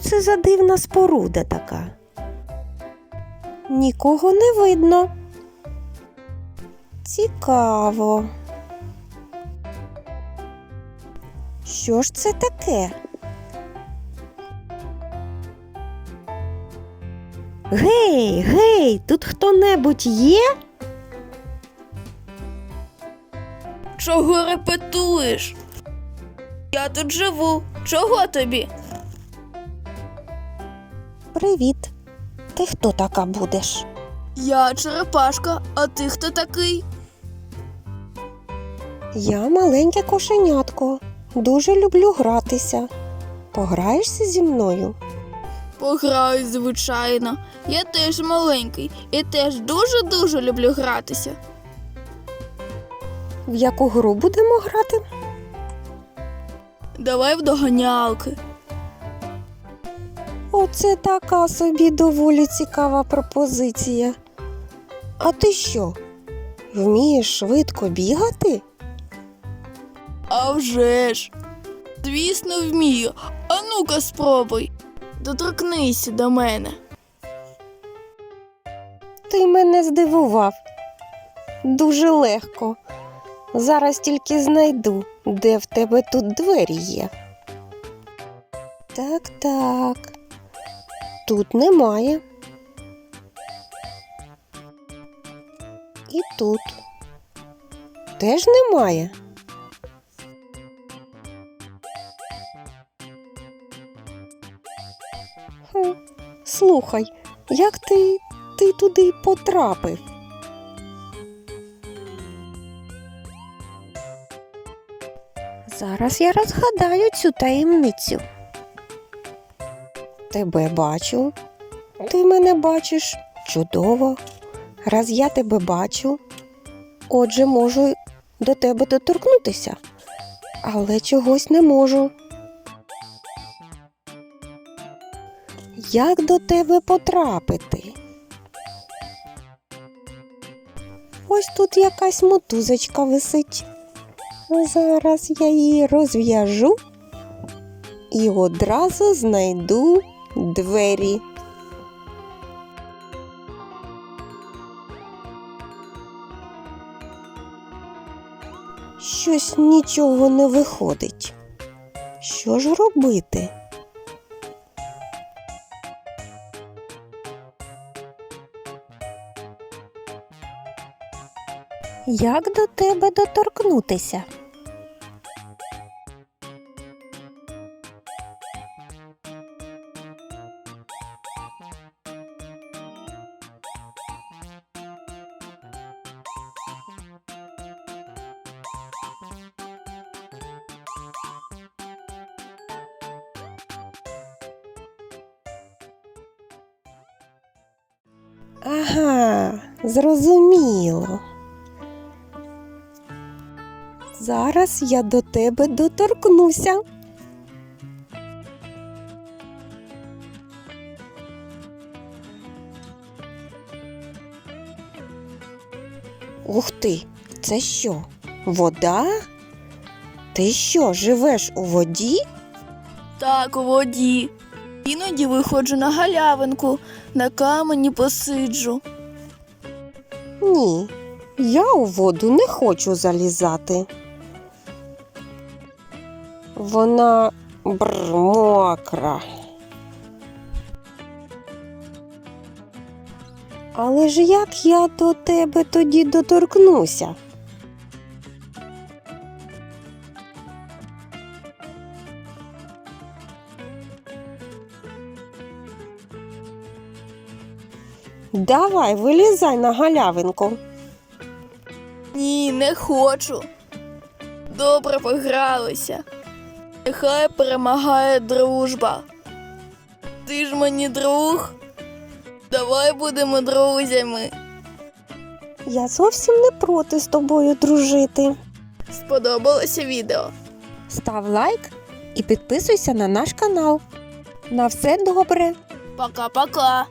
це за дивна споруда така? Нікого не видно. Цікаво. Що ж це таке? Гей, гей, тут хто-небудь є? Чого репетуєш? Я тут живу. Чого тобі? Привіт. Ти хто така будеш? Я черепашка, а ти хто такий? Я маленьке кошенятко. Дуже люблю гратися. Пограєшся зі мною? Пограю, звичайно. Я теж маленький і теж дуже-дуже люблю гратися. В яку гру будемо грати? Давай в доганялки. Оце така собі доволі цікава пропозиція. А ти що? Вмієш швидко бігати? А вже ж. Звісно, вмію. А ну-ка спробуй. Доторкнися до мене. Ти мене здивував. Дуже легко. Зараз тільки знайду, де в тебе тут двері є. Так, так. Тут немає. І тут. Теж немає. Хм, слухай, як ти, ти туди потрапив? Зараз я розгадаю цю таємницю. Тебе бачу. Ти мене бачиш чудово. Раз я тебе бачу, отже, можу до тебе доторкнутися, але чогось не можу. Як до тебе потрапити? Ось тут якась мотузочка висить. Зараз я її розв'яжу і одразу знайду двері. Щось нічого не виходить. Що ж робити? Як до тебе доторкнутися? Ага, зрозуміло. Зараз я до тебе доторкнуся. Ух ти, це що? Вода? Ти що, живеш у воді? Так, у воді. Іноді виходжу на галявинку, на камені посиджу. Ні, я у воду не хочу залізати. Вона бр мокра. Але ж як я до тебе тоді доторкнуся? Давай, вилізай на галявинку. Ні, не хочу. Добре погралися. Нехай перемагає дружба. Ти ж мені друг. Давай будемо друзями. Я зовсім не проти з тобою дружити. Сподобалося відео? Став лайк і підписуйся на наш канал. На все добре! Пока-пока.